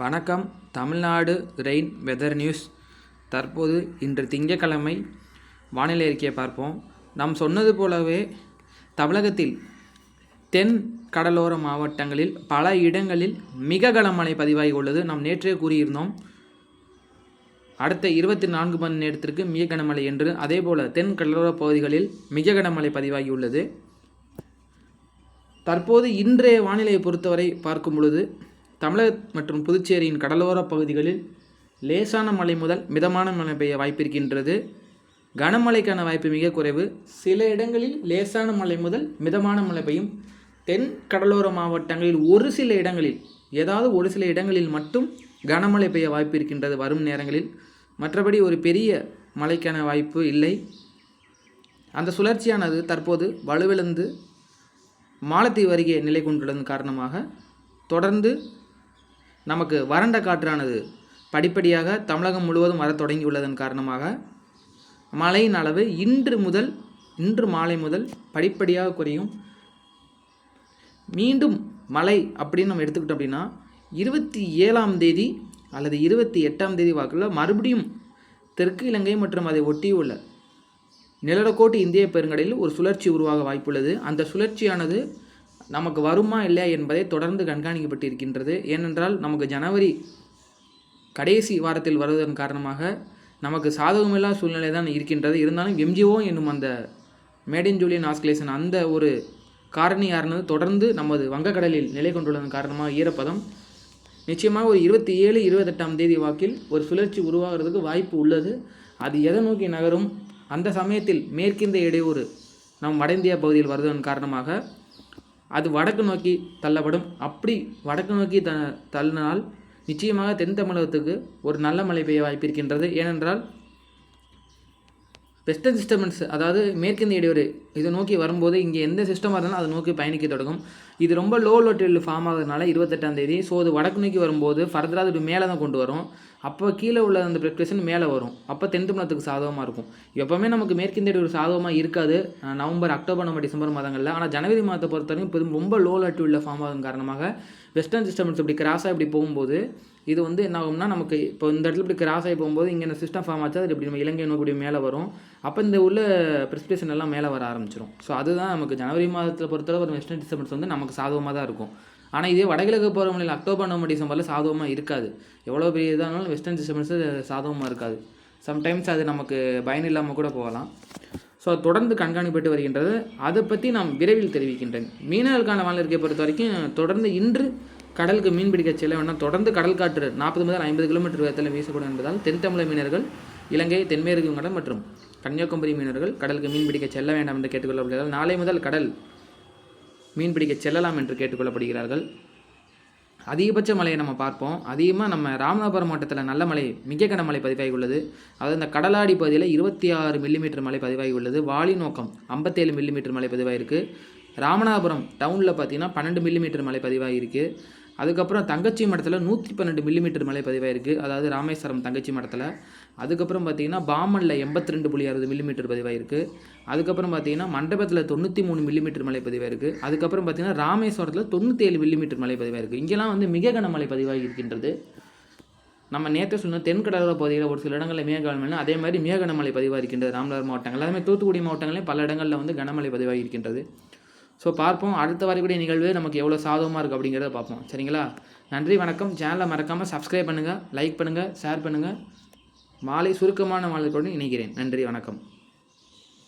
வணக்கம். Tamil Nadu rain weather news. தற்போது இன்று திங்கட்கிழமை வானிலை அறிக்கையை பார்ப்போம். நாம் சொன்னது போலவே தமிழகத்தில் தென் கடலோர மாவட்டங்களில் பல இடங்களில் மிக கனமழை பதிவாகி உள்ளது. நாம் நேற்றே கூறியிருந்தோம். அடுத்த இருபத்தி நான்கு மணி நேரத்திற்கு மிக கனமழை என்று. அதேபோல் தென் கடலோர பகுதிகளில் மிக கனமழை பதிவாகி உள்ளது. தற்போது இன்றைய வானிலையை பொறுத்தவரை பார்க்கும் பொழுது தமிழக மற்றும் புதுச்சேரியின் கடலோர பகுதிகளில் லேசான மழை முதல் மிதமான மழை பெய்ய வாய்ப்பிருக்கின்றது. கனமழைக்கான வாய்ப்பு மிக குறைவு. சில இடங்களில் லேசான மழை முதல் மிதமான மழை பெய்யும். தென் கடலோர மாவட்டங்களில் ஒரு சில இடங்களில் ஏதாவது ஒரு சில இடங்களில் மட்டும் கனமழை பெய்ய வாய்ப்பு இருக்கின்றது வரும் நேரங்களில். மற்றபடி ஒரு பெரிய மழைக்கான வாய்ப்பு இல்லை. அந்த சுழற்சியானது தற்போது வலுவிழந்து மாலத்தீவு அருகே நிலை கொண்டுள்ளதன் காரணமாக தொடர்ந்து நமக்கு வறண்ட காற்றானது படிப்படியாக தமிழகம் முழுவதும் வரத் தொடங்கியுள்ளதன் காரணமாக மழையின் அளவு இன்று முதல் இன்று மாலை முதல் படிப்படியாக குறையும். மீண்டும் மழை அப்படின்னு நம்ம எடுத்துக்கிட்டோம் அப்படின்னா இருபத்தி ஏழாம் தேதி அல்லது இருபத்தி எட்டாம் தேதி வாக்கில் மறுபடியும் தெற்கு இலங்கை மற்றும் அதை ஒட்டியுள்ள நிலநடுக்கோட்டு இந்திய பெருங்கடலில் ஒரு சுழற்சி உருவாக வாய்ப்புள்ளது. அந்த சுழற்சியானது நமக்கு வருமா இல்லையா என்பதை தொடர்ந்து கண்காணிக்கப்பட்டிருக்கின்றது. ஏனென்றால் நமக்கு ஜனவரி கடைசி வாரத்தில் வருவதன் காரணமாக நமக்கு சாதகமில்லா சூழ்நிலை தான் இருக்கின்றது. இருந்தாலும் எம்ஜிஓ என்னும் அந்த மேடின் ஜூலியன் ஆஸ்கிலேஷன் அந்த ஒரு காரணியானது தொடர்ந்து நமது வங்கக்கடலில் நிலை கொண்டுள்ளதன் காரணமாக ஈரப்பதம். நிச்சயமாக ஒரு இருபத்தி ஏழு இருபத்தெட்டாம் தேதி வாக்கில் ஒரு சுழற்சி உருவாகிறதுக்கு வாய்ப்பு உள்ளது. அது எதை நோக்கி நகரும்? அந்த சமயத்தில் மேற்கிந்த இடையூறு நம் வட இந்தியா பகுதியில் வருவதன் காரணமாக அது வடக்கு நோக்கி தள்ளப்படும். அப்படி வடக்கு நோக்கி த தள்ளினால் நிச்சயமாக தென் தமிழகத்துக்கு ஒரு நல்ல மழை பெய்ய வாய்ப்பு இருக்கின்றது. ஏனென்றால் வெஸ்டர்ன் சிஸ்டமன்ஸ் அதாவது மேற்கிந்திய இடையூறு இதை நோக்கி வரும்போது இங்கே எந்த சிஸ்டமாக இருந்தாலும் அதை நோக்கி பயணிக்க தொடங்கும். இது ரொம்ப லோ லோட்டில் ஃபார்ம் ஆகிறதுனால இருபத்தெட்டாம் தேதி. ஸோ அது வடக்கு நோக்கி வரும்போது ஃபர்தராக அது மேலே தான் கொண்டு வரும். அப்போ கீழே உள்ள அந்த ப்ரெக்ரேஷன் மேலே வரும். அப்போ தென் தமிழகத்துக்கு சாதகமாக இருக்கும். எப்போவுமே நமக்கு மேற்கிந்திய இடையூறு சாதகமாக இருக்காது. நவம்பர் அக்டோபர் நம்ம டிசம்பர் மாதங்களில். ஆனால் ஜனவரி மாதத்தை பொறுத்தவரைக்கும் ரொம்ப லோ லோட்டில் ஃபார்ம் ஆகும் காரணமாக வெஸ்டர்ன் சிஸ்டம்ஸ் இப்படி கிராஸாக இப்படி போகும்போது இது வந்து என்ன ஆகும்னா நமக்கு இப்போ இந்த இடத்துல இப்படி கிராஸ் ஆகி போகும்போது இங்கே இந்த சிஸ்டம் ஃபார்ம் ஆச்சு அது இப்படி நம்ம இலங்கை நோக்கி மேலே வரும். அப்போ இந்த உள்ள ப்ரிஸ்பிரேஷன் எல்லாம் மேலே வர ஆரம்பிச்சிடும் ஸோ அதுதான் நமக்கு ஜனவரி மாதத்தில் பொறுத்தளவு ஒரு வெஸ்டர்ன் டிஸ்டர்பன்ஸ் வந்து நமக்கு சாதகமாக தான் இருக்கும். ஆனால் இதே வடகிழக்கு பருவமழையில் அக்டோபர் நவம்பர் டிசம்பரில் சாதகமாக இருக்காது. எவ்வளோ பெரிய இதாக இருந்தாலும் வெஸ்டர்ன் டிஸ்டர்பன்ஸு சாதகமாக இருக்காது. சம்டைம்ஸ் அது நமக்கு பயன் இல்லாமல் கூட போகலாம். ஸோ தொடர்ந்து கண்காணிப்பட்டு வருகின்றது. அதை பற்றி நாம் விரைவில் தெரிவிக்கின்றேன். மீனவர்களுக்கான வானிலை பொறுத்த வரைக்கும் தொடர்ந்து இன்று கடலுக்கு மீன் பிடிக்க செல்ல வேண்டாம். தொடர்ந்து கடல் காற்று நாற்பது முதல் ஐம்பது கிலோமீட்டர் வேகத்தில் வீசக்கூடும் என்பதால் தென் தமிழக மீனவர்கள் இலங்கை தென்மேற்கு கடல் மற்றும் கன்னியாகுமரி மீனவர்கள் கடலுக்கு மீன் பிடிக்க செல்ல வேண்டாம் என்று கேட்டுக்கொள்ளப்படுகிறார்கள். நாளை முதல் கடல் மீன் பிடிக்க செல்லலாம் என்று கேட்டுக்கொள்ளப்படுகிறார்கள். அதிகபட்ச மழையை நம்ம பார்ப்போம். அதிகமாக நம்ம ராமநாதபுரம் மாவட்டத்தில் நல்ல மழை மிக கனமழை பதிவாகி உள்ளது அதாவது இந்த கடலாடி பகுதியில் இருபத்தி ஆறு மில்லிமீட்டர் மழை பதிவாகி உள்ளது வாலி நோக்கம் ஐம்பத்தேழு மில்லிமீட்டர் மழை பதிவாகிருக்கு ராமநாதபுரம் டவுனில் பார்த்தீங்கன்னா பன்னெண்டு மில்லிமீட்டர் மழை பதிவாகிருக்கு அதுக்கப்புறம் தங்கச்சி மடத்தில் நூற்றி பன்னெண்டு மில்லிமீட்டர் மழை பதிவாயிருக்கு. அதாவது ராமேஸ்வரம் தங்கச்சி மடத்தில். அதுக்கப்புறம் பார்த்தீங்கன்னா பாமனில் எண்பத்தி ரெண்டு புள்ளி அறுபது மில்லிமீட்டர் பதிவாயிருக்கு. அதுக்கப்புறம் பார்த்தீங்கன்னா மண்டபத்தில் தொண்ணூற்றி மூணு மில்லிமீட்டர் மழை பதிவாயிருக்கு. அதுக்கப்புறம் பார்த்தீங்கன்னா ராமேஸ்வரத்தில் தொண்ணூற்றி ஏழு மில்லிமீட்டர் மழை பதிவாயிருக்கு. இங்கெல்லாம் வந்து மிக கனமழை பதிவாகி இருக்கின்றது. நம்ம நேற்று சொன்ன தென்கடலோர பகுதியில் ஒரு சில இடங்களில் மிக கனமழை அதே மாதிரி மிக கனமழை பதிவாக இருக்கின்றது. ராமநாதர் மாவட்டங்கள். அதே மாதிரி தூத்துக்குடி மாவட்டங்களையும் பல இடங்களில் வந்து கனமழை பதிவாகி இருக்கின்றது. ஸோ பார்ப்போம். அடுத்த வரக்கூடிய நிகழ்வு நமக்கு எவ்வளோ சாதகமாக இருக்குது அப்படிங்கிறத பார்ப்போம். சரிங்களா? நன்றி வணக்கம். சேனலை மறக்காமல் சப்ஸ்கிரைப் பண்ணுங்கள் லைக் பண்ணுங்கள் ஷேர் பண்ணுங்கள் மாலை சுருக்கமான மாலை நினைக்கிறேன் இணைக்கிறேன் நன்றி வணக்கம்.